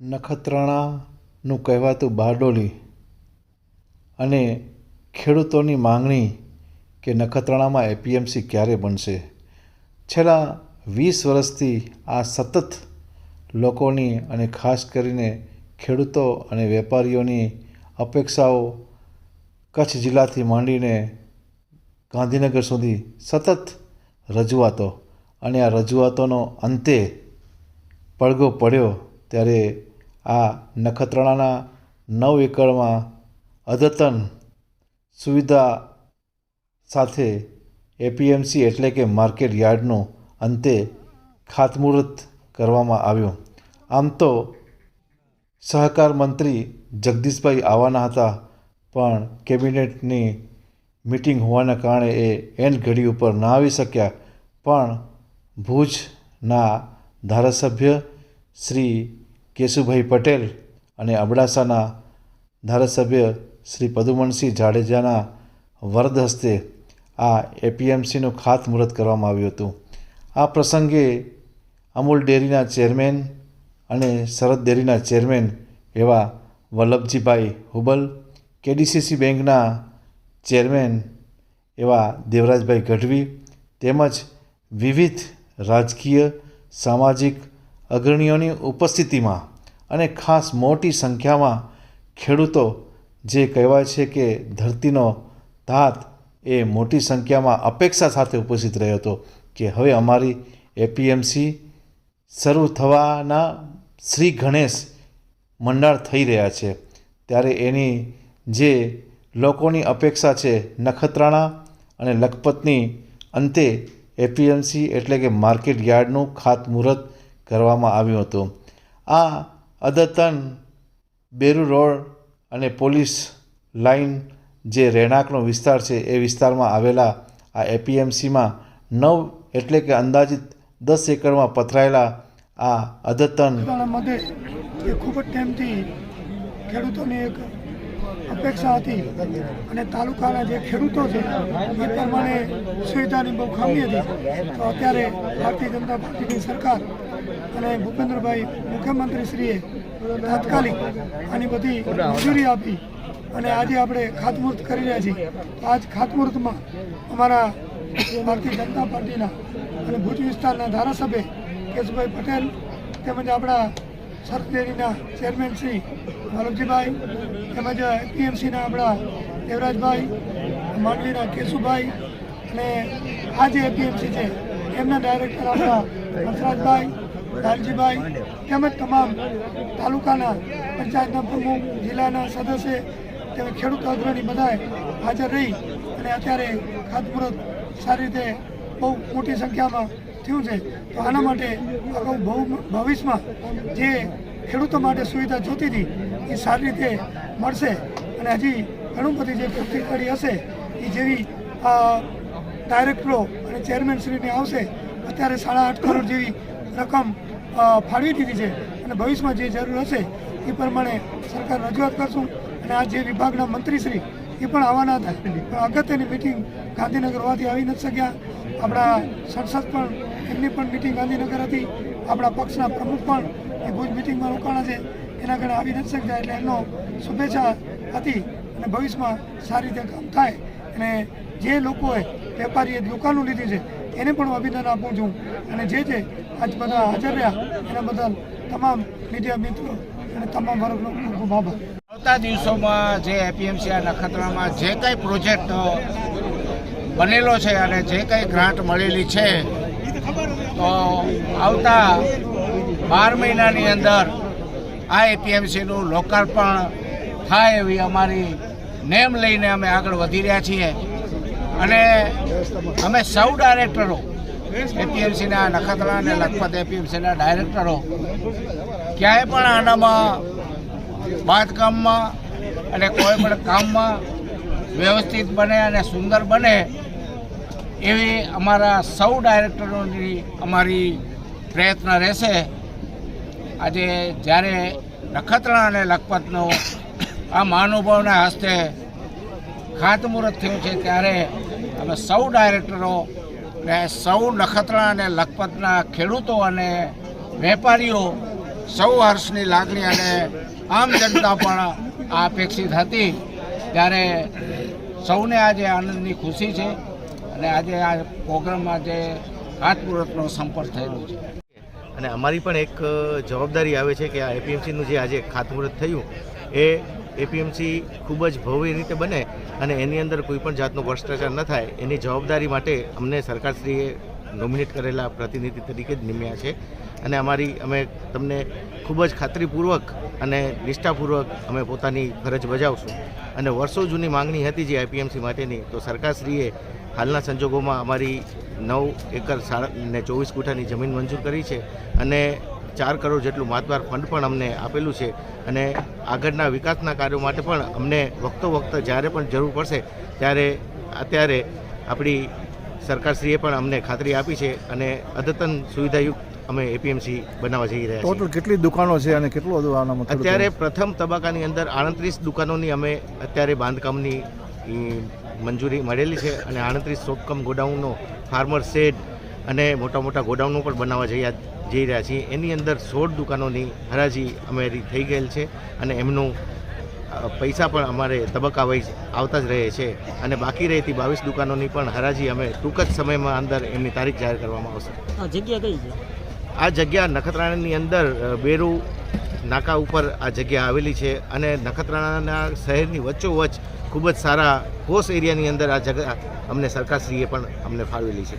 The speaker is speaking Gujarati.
નખત્રાણાનું કહેવાતું બારડોલી અને ખેડૂતોની માંગણી કે નખત્રાણામાં એપીએમસી ક્યારે બનશે. છેલ્લા વીસ વર્ષથી આ સતત લોકોની અને ખાસ કરીને ખેડૂતો અને વેપારીઓની અપેક્ષાઓ કચ્છ જિલ્લાથી માંડીને ગાંધીનગર સુધી સતત રજૂઆતો અને આ રજૂઆતોનો અંતે પડઘો પડ્યો ત્યારે આ નખત્રાણાના નવ એકરમાં અદ્યતન સુવિધા સાથે એપીએમસી એટલે કે માર્કેટ યાર્ડનું અંતે ખાતમુહૂર્ત કરવામાં આવ્યું. આમ તો સહકાર મંત્રી જગદીશભાઈ આવવાના હતા, પણ કેબિનેટની મિટિંગ હોવાના કારણે એ એન્ડ ઘડી ઉપર ના આવી શક્યા. પણ ભુજના ધારાસભ્ય શ્રી કેશુભાઈ પટેલ અને અબડાસાના ધારાસભ્ય શ્રી પદુમણસિંહ જાડેજાના વરદ હસ્તે આ એપીએમસીનું ખાતમુહૂર્ત કરવામાં આવ્યું હતું. આ પ્રસંગે અમૂલ ડેરીના ચેરમેન અને શરદ ડેરીના ચેરમેન એવા વલ્લભજીભાઈ હુબલ, કેડીસીસી બેંકના ચેરમેન એવા દેવરાજભાઈ ગઢવી તેમજ વિવિધ રાજકીય, સામાજિક અગ્રણીઓની ઉપસ્થિતિમાં અને ખાસ મોટી સંખ્યામાં ખેડૂતો જે કહેવાય છે કે ધરતીનો ધાત એ મોટી સંખ્યામાં અપેક્ષા સાથે ઉપસ્થિત રહ્યો હતો કે હવે અમારી એપીએમસી શરૂ થવાના શ્રી ગણેશ મંડાળ થઈ રહ્યા છે. ત્યારે એની જે લોકોની અપેક્ષા છે, નખત્રાણા અને લખપતની અંતે એપીએમસી એટલે કે માર્કેટ યાર્ડનું ખાતમુહૂર્ત કરવામાં આવ્યું હતું. આ અદ્યતન બેરુ રોડ અને પોલીસ લાઇન જે રહેણાંકનો વિસ્તાર છે, એ વિસ્તારમાં આવેલા આ એપીએમસીમાં નવ એટલે કે અંદાજિત દસ એકરમાં પથરાયેલા આ એ ખૂબ જ ટાઈમથી ખેડૂતોની એક અપેક્ષા હતી અને તાલુકાના જે ખેડૂતો છે, એ પ્રમાણે સુવિધાની બહુ ખામી હતી. તો અત્યારે ભારતીય જનતા પાર્ટીની સરકાર અને ભૂપેન્દ્રભાઈ મુખ્યમંત્રીશ્રીએ તાત્કાલિક આની બધી મંજૂરી આપી અને આજે આપણે ખાતમુહૂર્ત કરી રહ્યા છીએ. આજ ખાતમુહૂર્તમાં અમારા ભારતીય જનતા પાર્ટીના અને ભુજ વિસ્તારના ધારાસભ્ય કેશુભાઈ પટેલ તેમજ આપણા ડેરીના ચેરમેન શ્રી વલ્લભજીભાઈ તેમજ એપીએમસીના આપણા દેવરાજભાઈ, માંડવીના કેશુભાઈ અને આ જે એપીએમસી છે. એમના ડાયરેક્ટર આપણા હંસરાજભાઈ લાલજીભાઈ તેમજ તમામ તાલુકાના પંચાયતના પ્રમુખ, જિલ્લાના સદસ્ય તેમજ ખેડૂત અગ્રણી બધાએ હાજર રહી અને અત્યારે ખાતમુહૂર્ત સારી રીતે બહુ મોટી સંખ્યામાં થયું છે. તો આના માટે અગાઉ બહુ ભવિષ્યમાં જે ખેડૂતો માટે સુવિધા જોતી હતી, એ સારી રીતે મળશે અને હજી ઘણું બધી જે પ્રતિકારી હશે, એ જેવી ડાયરેક્ટરો અને ચેરમેનશ્રીને આવશે, અત્યારે સાડા આઠ કરોડ જેવી રકમ ફાળવી દીધી છે અને ભવિષ્યમાં જે જરૂર હશે એ પ્રમાણે સરકાર રજૂઆત કરશું અને આ જે વિભાગના મંત્રીશ્રી એ પણ આવવાના હતા. પણ અગત્યની મિટિંગ ગાંધીનગર હોવાથી આવી નથી શક્યા. આપણા સંસદ પણ, એમની પણ મિટિંગ ગાંધીનગર હતી. આપણા પક્ષના પ્રમુખ પણ એ ભુજ મિટિંગમાં રોકાણા છે. એના કારણે આવી નથી શક્યા એટલે એમનો શુભેચ્છા હતી અને ભવિષ્યમાં સારી રીતે કામ થાય. અને જે લોકોએ વેપારીએ દુકાનો લીધી છે, એને પણ હું અભિનંદન આપું છું. અને જે જે આજ બધા હાજર રહ્યા. એના બદલ તમામ મીડિયા મિત્રો અને તમામ વર્ગનો ખૂબ ખૂબ આભાર. આવતા દિવસોમાં જે એપીએમસી આ નખત્રામાં જે કંઈ પ્રોજેક્ટ બનેલો છે અને જે કંઈ ગ્રાન્ટ મળેલી છે, તો આવતા બાર મહિનાની અંદર આ એપીએમસીનું લોકાર્પણ થાય એવી અમારી નેમ લઈને અમે આગળ વધી રહ્યા છીએ. અને અમે સૌ ડાયરેક્ટરો એપીએમસીના નખત્રા અને લખપત એપીએમસીના ડાયરેક્ટરો ક્યાંય પણ આનામાં બાંધકામમાં અને કોઈ પણ કામમાં વ્યવસ્થિત બને અને સુંદર બને એવી અમારા સૌ ડાયરેક્ટરોની અમારી પ્રયત્ન રહેશે. આજે જ્યારે નખત્રા અને લખપતનો આ મહાનુભાવના હસ્તે ખાતમુહૂર્ત થયું છે ત્યારે અમે સૌ ડાયરેક્ટરો ને સૌ નખત્રાણા અને લખપતના ખેડૂતો અને વેપારીઓ સૌ હર્ષની લાગણી અને આમ જનતા પણ આ અપેક્ષિત હતી. ત્યારે સૌને આજે આનંદની ખુશી છે અને આજે આ પ્રોગ્રામમાં જે હાથપૂરકનો સંપર્ક થયેલો છે. અને અમારી પણ એક જવાબદારી આવે છે કે આ એપીએમસીનું જે આજે ખાતમુહૂર્ત થયું, એ એપીએમસી ખૂબ જ ભવ્ય રીતે બને. અને એની અંદર કોઈ પણ જાતનો ભ્રષ્ટાચાર ન થાય, એની જવાબદારી માટે અમને સરકારશ્રીએ નોમિનેટ કરેલા પ્રતિનિધિ તરીકે જ નિમ્યા છે. અને અમારી, અમે તમને ખૂબ જ ખાતરીપૂર્વક અને નિષ્ઠાપૂર્વક અમે પોતાની ફરજ બજાવશું. અને વર્ષો જૂની માંગણી હતી જે આઈપીએમસી માટેની, તો સરકારશ્રીએ હાલના સંજોગોમાં અમારી નવ એકર સાડા ને ચોવીસ ગુઠાની જમીન મંજૂર કરી છે. અને ચાર કરોડ જેટલું માતબાર ફંડ પણ અમને આપેલું છે અને આગળના વિકાસના કાર્યો માટે પણ અમને વખતો વખત જ્યારે પણ જરૂર પડશે ત્યારે અત્યારે આપણી સરકારશ્રીએ પણ અમને ખાતરી આપી છે અને અદ્યતન સુવિધાયુક્ત અમે એપીએમસી બનાવવા જઈ રહ્યા છીએ. ટોટલ કેટલી દુકાનો છે અને કેટલું બધું અત્યારે પ્રથમ તબક્કાની અંદર આડત્રીસ દુકાનોની અમે અત્યારે બાંધકામની મંજૂરી મળેલી છે અને આડત્રીસ સોપકમ ગોડાઉનનો ફાર્મર શેડ અને મોટા મોટા ગોડાઉનો પણ બનાવવા જઈ જઈ રહ્યા છીએ. એની અંદર સોળ દુકાનોની હરાજી અમારી થઈ ગયેલ છે અને એમનું પૈસા પણ અમારે તબક્કા વાઇઝ આવતા જ રહે છે અને બાકી રહેતી બાવીસ દુકાનોની પણ હરાજી અમે ટૂંક જ સમયમાં અંદર એમની તારીખ જાહેર કરવામાં આવશે. આ જગ્યા કઈ છે? આ જગ્યા નખત્રાણાની અંદર બેરુ નાકા ઉપર આ જગ્યા આવેલી છે અને નખત્રાણાના શહેરની વચ્ચોવચ્ચ ખૂબ જ સારા કોસ એરિયાની અંદર આ જગ્યા અમને સરકારશ્રીએ પણ અમને ફાળવેલી છે.